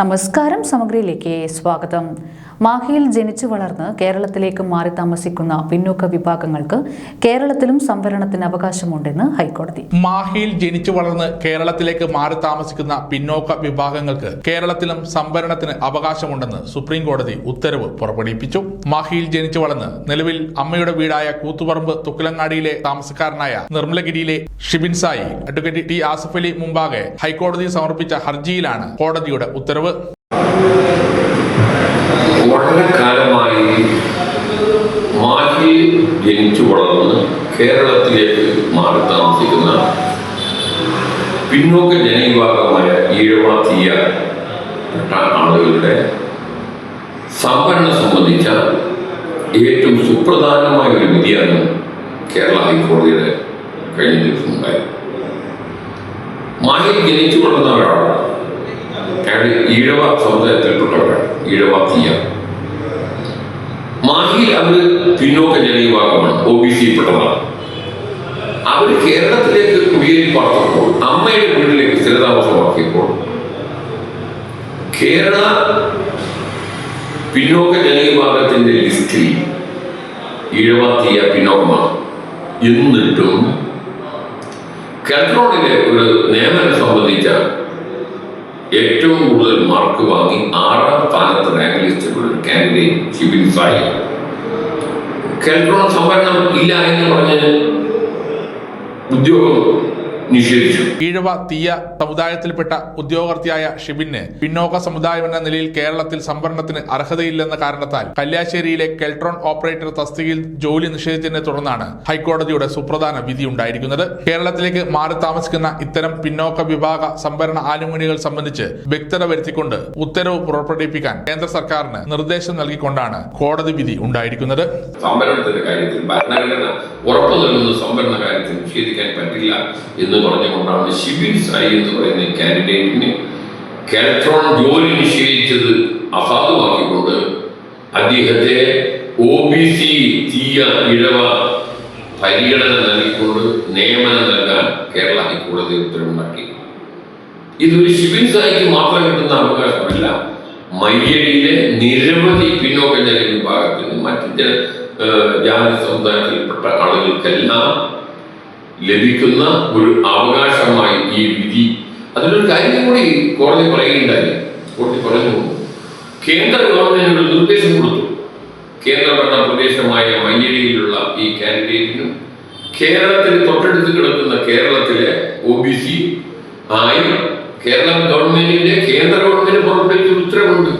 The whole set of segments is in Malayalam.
നമസ്കാരം സമഗ്രയിലേക്ക് സ്വാഗതം. മാഹിയിൽ ജനിച്ചു വളർന്ന് കേരളത്തിലേക്ക് മാറി താമസിക്കുന്ന പിന്നോക്ക വിഭാഗങ്ങൾക്ക് കേരളത്തിലും സംവരണത്തിന് അവകാശമുണ്ടെന്ന് ഹൈക്കോടതി. മാഹിയിൽ ജനിച്ചു വളർന്ന് കേരളത്തിലേക്ക് മാറി താമസിക്കുന്ന പിന്നോക്ക വിഭാഗങ്ങൾക്ക് കേരളത്തിലും സംവരണത്തിന് അവകാശമുണ്ടെന്ന് സുപ്രീം കോടതി ഉത്തരവ് പുറപ്പെടുവിപ്പിച്ചു. മാഹിയിൽ ജനിച്ചു വളർന്ന് നിലവിൽ അമ്മയുടെ വീടായ കൂത്തുപറമ്പ് തുക്കിലങ്ങാടിയിലെ താമസക്കാരനായ നിർമ്മലഗിരിയിലെ ഷിബിൻസായി അഡ്വക്കേറ്റ് ടി ആസഫലി മുമ്പാകെ ഹൈക്കോടതി സമർപ്പിച്ച ഹർജിയിലാണ് കോടതിയുടെ ഉത്തരവ് വളരെ കാലമായി മാഹിയിൽ ജനിച്ചു വളർന്ന് കേരളത്തിലേക്ക് മാറി താമസിക്കുന്ന പിന്നോക്ക ജനവിഭാഗമായ ഈഴവ തീയ ആളുകളുടെ സംഭരണം സംബന്ധിച്ച ഏറ്റവും സുപ്രധാനമായ ഒരു വിധിയാണ് കേരള ഹൈക്കോടതിയുടെ കഴിഞ്ഞ ദിവസം ഉണ്ടായത്. മാഹിയിൽ ജനിച്ചു വളർന്ന ഒരാളാണ് അയാൾ ഈഴവ സമുദായത്തിൽപ്പെട്ടവരാണ് ഈഴവ തീയ മാഹിയിൽ അവർ പിന്നോക്ക ജനവിഭാഗമാണ് ഒ ബി സി പെട്ടതാണ് അവർ കേരളത്തിലേക്ക് കുടിയേറി പാർത്തപ്പോൾ അമ്മയുടെ വീട്ടിലേക്ക് സ്ഥിരതാമസമാക്കിയപ്പോൾ കേരള പിന്നോക്ക ജനവിഭാഗത്തിന്റെ ലിസ്റ്റിൽ ഈഴവ തീയ പിന്നോക്കമാണ്. എന്നിട്ടും കെൽട്രോണിലെ ഒരു നിയമനം സംബന്ധിച്ച ഏറ്റവും കൂടുതൽ മാർക്ക് വാങ്ങി ആറാം സ്ഥാനത്ത് റാങ്ക് ലിസ്റ്റിലുള്ള കാൻഡിഡേറ്റ് സായി. കെൽട്രോൺ സംവരണം ഇല്ല എന്ന് പറഞ്ഞ് ഉദ്യോഗം നിഷേധിച്ചു. ഈഴവ തീയ സമുദായത്തിൽപ്പെട്ട ഉദ്യോഗാർത്ഥിയായ ഷിബിന് പിന്നോക്ക സമുദായം എന്ന നിലയിൽ കേരളത്തിൽ സംവരണത്തിന് അർഹതയില്ലെന്ന കാരണത്താൽ കല്യാശ്ശേരിയിലെ കെൽട്രോൺ ഓപ്പറേറ്റർ തസ്തികയിൽ ജോലി നിഷേധിച്ചതിനെ തുടർന്നാണ് ഹൈക്കോടതിയുടെ സുപ്രധാന വിധി ഉണ്ടായിരിക്കുന്നത്. കേരളത്തിലേക്ക് മാറി താമസിക്കുന്ന ഇത്തരം പിന്നോക്ക വിഭാഗ സംവരണ ആനുകൂല്യങ്ങൾ സംബന്ധിച്ച് വ്യക്തത വരുത്തിക്കൊണ്ട് ഉത്തരവ് പുറപ്പെടുവിപ്പിക്കാൻ കേന്ദ്ര സർക്കാരിന് നിർദ്ദേശം നൽകിക്കൊണ്ടാണ് കോടതി വിധി ഉണ്ടായിരിക്കുന്നത്. സംവരണത്തിന്റെ കാര്യത്തിൽ ഭരണഘടന ഉറപ്പു നൽകുന്ന സംവരണ കാര്യത്തിൽ നിഷേധിക്കാൻ പറ്റില്ല എന്ന് പറഞ്ഞുകൊണ്ടാണ് ഷിബിൻ സായി എന്ന് പറയുന്ന കാൻഡിഡേറ്റിന് കെൽട്രോൺ ജോലി നിശ്ചയിച്ചത് അസാധുവാക്കിക്കൊണ്ട് അദ്ദേഹത്തെ ഒ ബി സി തീയ ഇഴവ പരിഗണന നൽകിക്കൊണ്ട് നിയമനം നൽകാൻ കേരള ഹൈക്കോടതി ഉത്തരവുണ്ടാക്കി. ഇതൊരു ഷിബിൻ സായിക്ക് മാത്രം കിട്ടുന്ന അവകാശമല്ല. മയ്യടിയിലെ നിരവധി പിന്നോക്ക ജന വിഭാഗത്തിന് മറ്റ് ജന ജാതി സമുദായത്തിൽപ്പെട്ട ആളുകൾക്കെല്ലാം ലഭിക്കുന്ന ഒരു അവകാശമായി ഈ വിധി. അതിനൊരു കാര്യം കൂടി കോടതി പറയുകയുണ്ടായി. കോടതി പറഞ്ഞു കേന്ദ്ര ഗവൺമെന്റ് ഒരു നിർദ്ദേശം കൊടുത്തു. കേന്ദ്രഭരണ പ്രദേശമായ മയ്യഴിയിലുള്ള ഈ കാൻഡിഡേറ്റിനും കേരളത്തിൽ തൊട്ടടുത്ത് കിടക്കുന്ന കേരളത്തിലെ ഒ ബി സി ആയി കേരള ഗവൺമെന്റിന്റെ കേന്ദ്ര ഗവൺമെന്റ് പുറപ്പെടുവിച്ച ഉത്തരവുണ്ട്.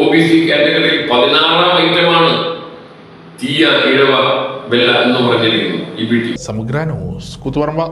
ഒ ബി സി കാറ്റഗറിയിൽ പതിനാറാം ഐറ്റമാണ് തീയ ഇഴവ വെല്ല എന്ന് പറഞ്ഞിരിക്കുന്നു ഇ ബി ടി സമഗ്ര ന്യൂസ് കൂത്തുപറമ്പ